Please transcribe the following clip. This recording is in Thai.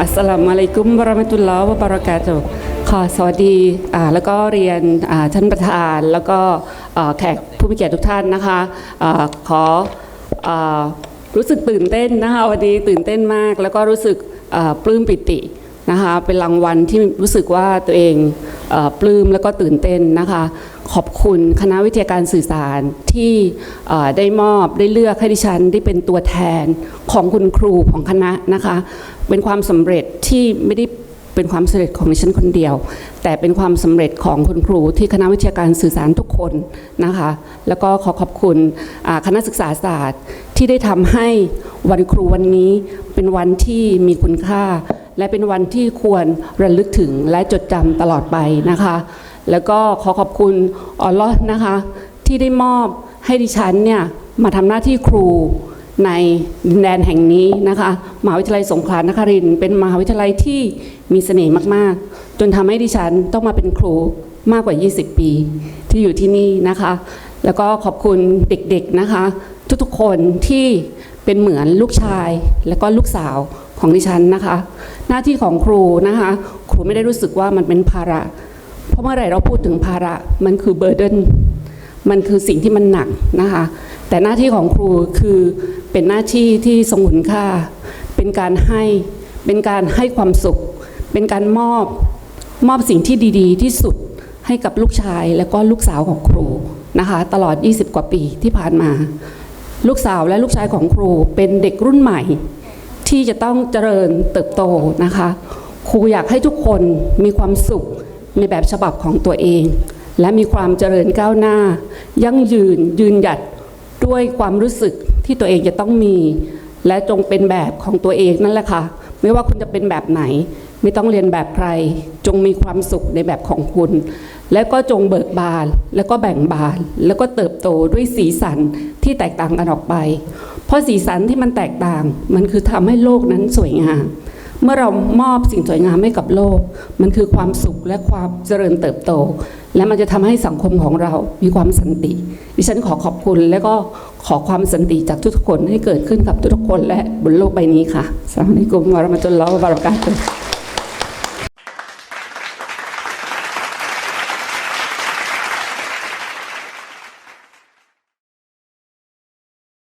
อัสสลามุอะลัยกุมบรมตุลลอฮ์วะบาราะกาตุฮ์ค่ะสวัสดีอ่าแล้วก็เรียนท่านประธานแล้วก็แขกผู้มีเกียรติทุกท่านนะคะอ่าขออรู้สึกตื่นเต้นนะคะวันนี้ตื่นเต้นมาก แล้วก็รู้สึกปลื้มปิตินะคะเป็นรางวัลที่รู้สึกว่าตัวเอง ปลื้มแล้วก็ตื่นเต้นนะคะ ขอบคุณคณะวิทยาการสื่อสารที่ได้มอบได้เลือกให้ดิฉันได้เป็นตัวแทนของคุณครูของคณะนะคะ เป็นความสำเร็จที่ไม่ได้เป็นความสำเร็จของดิฉันคนเดียว แต่เป็นความสำเร็จของคุณครูที่คณะวิทยาการสื่อสารทุกคนนะคะ แล้วก็ขอขอบคุณคณะศึกษาศาสตร์ที่ได้ทำให้วันครูวันนี้เป็นวันที่มีคุณค่า และเป็นวันที่ควรระลึกถึงและจดจำตลอดไปนะคะ แล้วก็ขอขอบคุณอัลลอฮ์นะคะ ที่ได้มอบให้ดิฉันเนี่ยมาทำหน้าที่ครูในดินแดนแห่งนี้นะคะมหาวิทยาลัยสงขลานครินเป็นมหาวิทยาลัยที่มีเสน่ห์มากๆ จนทำให้ดิฉันต้องมาเป็นครูมากกว่า 20 ปีที่อยู่ที่นี่นะคะ แล้วก็ขอบคุณเด็กๆนะคะ ทุกๆคนที่เป็นเหมือนลูกชายและก็ลูกสาว ของดิฉันนะคะ หน้าที่ของครูนะคะ ครูไม่ได้รู้สึกว่ามันเป็นภาระ เพราะเมื่อไหร่เราพูดถึงภาระมันคือเบอร์เดนมันคือสิ่งที่มันหนักนะคะ แต่หน้าที่ของครูคือเป็นหน้าที่ที่ทรงคุณค่า เป็นการให้เป็นการให้ความสุข เป็นการมอบมอบสิ่งที่ดี ๆ ที่สุดให้กับลูกชายและก็ลูกสาวของครูนะคะ ตลอด 20 กว่าปีที่ผ่านมา ลูกสาวและลูกชายของครูเป็นเด็กรุ่นใหม่ ที่จะต้องเจริญเติบโตนะคะ ครูอยากให้ทุกคนมีความสุขในแบบฉบับของตัวเอง และมีความเจริญก้าวหน้า ยั่งยืนยืนหยัดด้วยความรู้สึกที่ตัวเองจะต้องมี และจงเป็นแบบของตัวเองนั่นแหละค่ะ ไม่ว่าคุณจะเป็นแบบไหน ไม่ต้องเรียนแบบใคร จงมีความสุขในแบบของคุณ แล้วก็จงเบิกบาน แล้วก็แบ่งบาน แล้วก็เติบโตด้วยสีสันที่แตกต่างกันออกไป เพราะสีสันที่มันแตกต่าง มันคือทำให้โลกนั้นสวยงาม เมื่อเรามอบสิ่งสวยงามให้กับโลก มันคือความสุขและความเจริญเติบโต และมันจะทำให้สังคมของเรามีความสันติ ดิฉันขอขอบคุณและก็ขอความสันติจากทุกคนให้เกิดขึ้นกับทุกคนและบนโลกใบนี้ค่ะสามอะลัยกุมวารมะตุลลอวบารากาตุ